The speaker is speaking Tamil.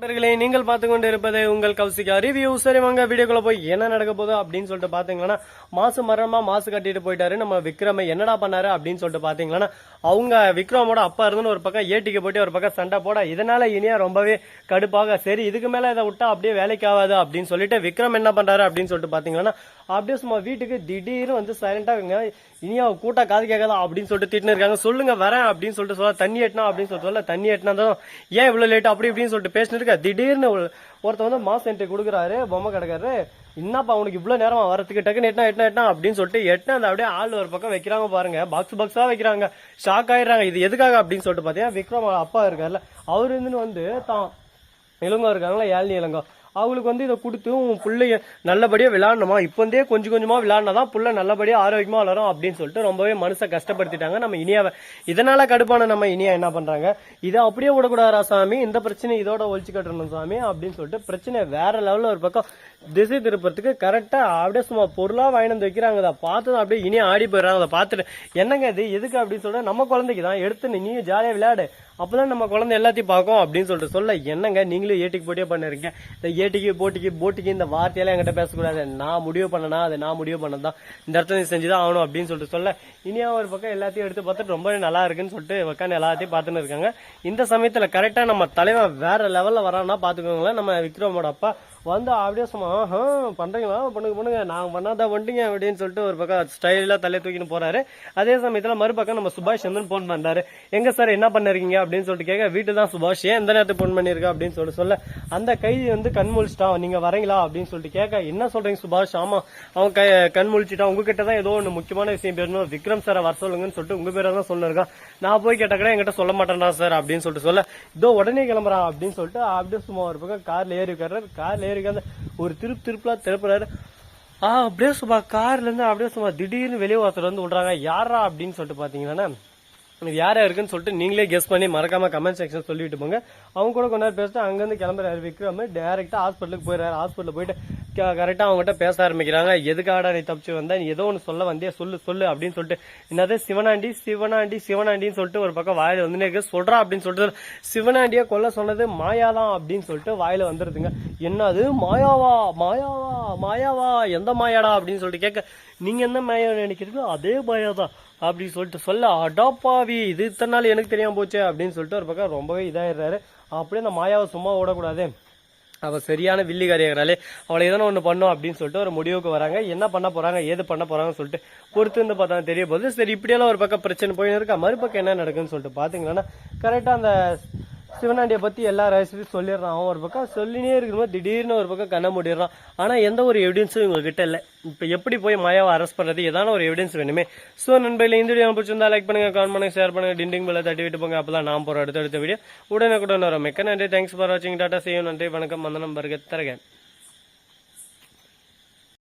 நண்பர்களே நீங்கள் பார்த்து கொண்டு இருப்பது உங்கள் கௌசிகா ரிவ்யூ. சரி வாங்க வீடியோக்குள்ள போய் என்ன நடக்க போகுது அப்படின்னு சொல்லிட்டு பாத்தீங்கன்னா மாசு மரமா மாசு கட்டிட்டு போயிட்டாரு. நம்ம விக்ரம என்னடா பண்ணாரு அப்படின்னு சொல்லிட்டு பாத்தீங்கன்னா அவங்க விக்ரமோட அப்பா இருந்துன்னு ஒரு பக்கம் ஏட்டிக்கு போயிட்டு ஒரு பக்கம் சண்டை போட இதனால இனியா ரொம்பவே கடுப்பாக சரி இதுக்கு மேல இதை விட்டா அப்படியே வேலைக்கு ஆகாது அப்படின்னு சொல்லிட்டு விக்ரம் என்ன பண்றாரு அப்படின்னு சொல்லிட்டு பாத்தீங்கன்னா அப்படியே சும்மா வீட்டுக்கு திடீர்னு வந்து சைலண்டா இனியா கூட்டா காது கேட்காதா அப்படின்னு சொல்லிட்டு திட்டுன்னு இருக்காங்க. சொல்லுங்க வரேன் அப்படின்னு சொல்லிட்டு சொல்ல தண்ணி எட்டினா அப்படின்னு சொல்லிட்டு சொல்ல தண்ணி எட்டினா தான் ஏன் இவ்வளவு லேட் அப்படி இப்படின்னு சொல்லிட்டு பேசிட்டு இருக்க திடீர்னு ஒருத்த வந்து மாஸ் என்ட்ரி கொடுக்குறாரு பொம்மை கிடக்காரு என்னப்பா அவனுக்கு இவ்வளவு நேரமா வரத்துக்கு டக்குன்னு எட்டா எட்டா எட்டா அப்படின்னு சொல்லிட்டு எட்டா அந்த அப்படியே ஆள் ஒரு பக்கம் வைக்கிறாங்க பாருங்க. பாக்ஸ் பாக்ஸா வைக்கிறாங்க. ஷாக் ஆயிடுறாங்க. இது எதுக்காக அப்படின்னு சொல்லிட்டு பாத்தீங்கன்னா விக்ரம் அப்பா இருக்காருல்ல அவரு இருந்து வந்து தான் இளங்கோ இருக்காங்களா ஏழ்னி இளங்கோ. அவங்களுக்கு வந்து இதை கொடுத்து உன் பிள்ளைய நல்லபடியாக விளாட்ணுமா? இப்போ இருந்தே கொஞ்சம் கொஞ்சமா விளையாடினாதான் புள்ள நல்லபடியாக ஆரோக்கியமாக வளரும் அப்படின்னு சொல்லிட்டு ரொம்பவே மனசை கஷ்டப்படுத்திட்டாங்க. நம்ம இனியாவை இதனால் கடுப்பான நம்ம இனியா என்ன பண்ணுறாங்க இதை அப்படியே விடக்கூடாதா சாமி. இந்த பிரச்சனை இதோட ஒழிச்சு கட்டணும் சாமி அப்படின்னு சொல்லிட்டு பிரச்சனை வேற லெவலில் ஒரு பக்கம் திசை திருப்பறதுக்கு கரெக்டாக அப்படியே சும்மா பொருளாக வாங்கி வந்து வைக்கிறாங்க அதை பார்த்ததும் அப்படியே இனியா ஆடி போயிடுறாங்க அதை பார்த்துட்டு என்னங்க இது? எதுக்கு? அப்படின்னு சொல்லிட்டு நம்ம குழந்தைக்கு தான். எடுத்து நீ நீயும் ஜாலியாக விளையாடு. அப்பதான் நம்ம குழந்தை எல்லாத்தையும் பார்க்கும். அப்படின்னு சொல்லிட்டு சொல்ல என்னங்க? நீங்களும் ஏட்டிக்கு போட்டியே பண்ணிருக்கீங்க? இந்த ஏட்டிக்கு போட்டிக்கு போட்டிக்கு இந்த வார்த்தையெல்லாம் என்கிட்ட பேசக்கூடாது. நான் முடிவு பண்ணனா அது நான் முடிவு பண்ணதான் இந்த இடத்துல நீ செஞ்சுதான் ஆகணும் அப்படின்னு சொல்லிட்டு சொல்ல. இனியா ஒரு பக்கம் எல்லாத்தையும் எடுத்து பார்த்துட்டு ரொம்பவே நல்லா இருக்குன்னு சொல்லிட்டு உட்காந்து எல்லாத்தையும் பார்த்துன்னு இருக்காங்க. இந்த சமயத்தில் கரெக்டாக நம்ம தலைவன் வேற லெவலில் வரான்னா பார்த்துக்கோங்களேன். நம்ம விக்ரமோட அப்பா வந்து அப்படியே சும்மா ஆஹா பண்றீங்களா? பண்ணுங்க பண்ணுங்க நான் பண்ணாதான் வந்துட்டீங்க அப்படின்னு சொல்லிட்டு ஒரு பக்கம் ஸ்டைலா தலையை தூக்கின்னு போறாரு. அதே சமயத்துல மறுபக்கம் நம்ம சுபாஷ் சந்திரன் போன் பண்றாரு. எங்க சார் என்ன பண்ணிருக்கீங்க அப்படின்னு சொல்லிட்டு கேட்க வீட்டு தான் சுபாஷ். ஏன் எந்த நேரத்துக்கு போன் பண்ணிருக்க அப்படின்னு சொல்லிட்டு சொல்ல அந்த கைதி வந்து கண் முழிச்சிட்டான் நீங்க வரீங்களா அப்படின்னு சொல்லிட்டு கேட்க என்ன சொல்றீங்க சுபாஷ்? ஆமா அவன் கை கண் முழிச்சிட்டான். உங்ககிட்ட தான் ஏதோ ஒன்று முக்கியமான விஷயம் பேசணும். விக்ரம் சாரை வர சொல்லுங்கன்னு சொல்லிட்டு உங்க பேரை தான் சொல்லிருக்கான் நான் போய் கேட்ட கூட என்கிட்ட சொல்ல மாட்டேன்டா சார் அப்படின்னு சொல்லிட்டு சொல்ல இதோ உடனே கிளம்புறா அப்படின்னு சொல்லிட்டு அப்படியே சும்மா ஒரு பக்கம் கார்ல ஏறி உட்கார்றாரு. கார்ல ஏறி இருக்காது ஒரு திருப்பு திருப்பலாம் திருப்புறாரு ஆ அப்படியே சும்மா கார்லேருந்து அப்படியே சும்மா திடீர்னு வெளியே ஒருத்தர் வந்து விடுறாங்க யாரா அப்படின்னு சொல்லிட்டு பார்த்தீங்கன்னா இது யார் இருக்குன்னு சொல்லிட்டு நீங்களே கெஸ் பண்ணி மறக்காம கமெண்ட் செக்ஷன் சொல்லிட்டு போங்க. அவங்க கூட கொஞ்ச நேரம் பேசிட்டு அங்கேருந்து கிளம்புறாரு விக்ரம். டேரெக்டாக ஹாஸ்பிட்டலுக்கு போயிடுறாரு. ஹாஸ்பிட்டலில் போயிட்டு கரெக்டாக அவங்ககிட்ட பேச ஆரம்பிக்கிறாங்க. எதுக்காடா நீ தப்பிச்சு வந்தா? நீ ஏதோ ஒன்று சொல்ல வந்தே சொல்லு சொல்லு அப்படின்னு சொல்லிட்டு. என்னது சிவனாண்டி சிவனாண்டி சிவனாண்டின்னு சொல்லிட்டு ஒரு பக்கம் வாயில் வந்து இருக்கு. சொல்றா அப்படின்னு சொல்லிட்டு சிவனாண்டியை கொல்ல சொன்னது மாயாதான் அப்படின்னு சொல்லிட்டு வாயில வந்துருதுங்க. என்னது? மாயாவா? மாயாவா? மாயாவா? எந்த மாயாடா? அப்படின்னு சொல்லிட்டு கேட்க நீங்க என்ன மாயா நினைக்கிறீங்களோ அதே மாயாதான். அப்படின்னு சொல்லிட்டு சொல்ல அடாப்பாவி இது இத்தனை நாள் எனக்கு தெரியாம போச்சு. அப்படின்னு சொல்லிட்டு ஒரு பக்கம் ரொம்பவே இதாயிடுறாரு. அப்படியே அந்த மாயாவை சும்மா விடக்கூடாது அவ சரியான வில்லிகாரியாகிறாளே அவளை எதனா ஒன்று பண்ணும் அப்படின்னு சொல்லிட்டு ஒரு முடிவுக்கு வராங்க. என்ன பண்ண போறாங்க ஏது பண்ண போறாங்கன்னு சொல்லிட்டு பொறுத்து இருந்து பார்த்தா தெரிய போகுது. சரி இப்படியெல்லாம் ஒரு பக்கம் பிரச்சனை போயின்னு இருக்கா? மறுபக்கம் என்ன நடக்குன்னு சொல்லிட்டு பாத்தீங்கன்னா கரெக்டாக அந்த சிவனாண்டியை பற்றி எல்லா ரகசியத்தையும் சொல்லிடுறான். அவன் ஒரு பக்கம் சொல்லினே இருக்கும்போது திடீர்னு ஒரு பக்கம் கண்ண மூடிடுறான். ஆனால் எந்த ஒரு எவிடன்ஸும் இவங்ககிட்ட இல்லை. இப்போ எப்படி போய் மாயாவை அரெஸ்ட் பண்ணுறது ஏதான ஒரு எவிடன்ஸ் வேணுமே. ஸோ நண்பர்களே இந்த வீடியோ பிடிச்சிருந்தா லைக் பண்ணுங்க கமெண்ட் பண்ணுங்க ஷேர் பண்ணுங்க டிண்டிங் பெல்ல தட்டி விட்டு போங்க. அப்போலாம் நான் போகிற அடுத்த அடுத்த வீடியோ. உடனே கூட வரும். மிக்க நன்றி. தேங்க்ஸ் ஃபார் வாட்சிங் டாட்டா செய்யும் நன்றி. வணக்கம். வந்தனம் பருக தருகேன்